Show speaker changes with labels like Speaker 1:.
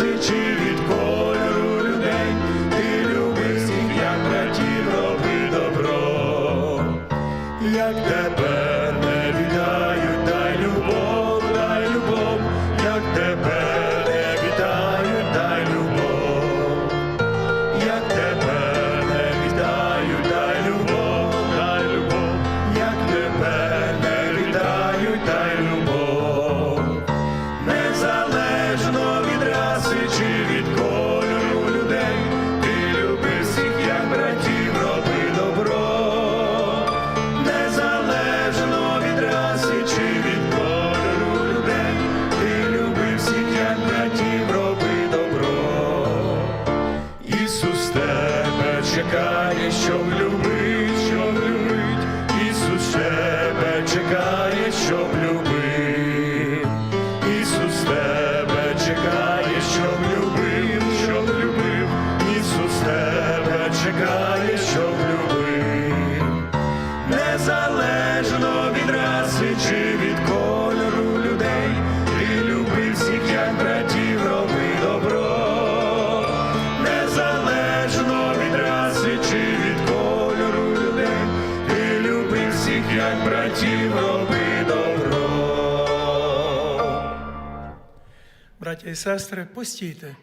Speaker 1: сичі від кольору людей, ти люби всіх, як братів, роби добро, як тебе не вітають, дай любов, дай любов, як тебе не вітають, дай любов, як тебе не вітають, дай любов, дай любов, як тебе не вітають, дай любов. Незалежно чекає, щоб любить, щоб любить. Ісус тебе чекає, щоб любив. Як братів, роби добро.
Speaker 2: Браття і сестри, постійте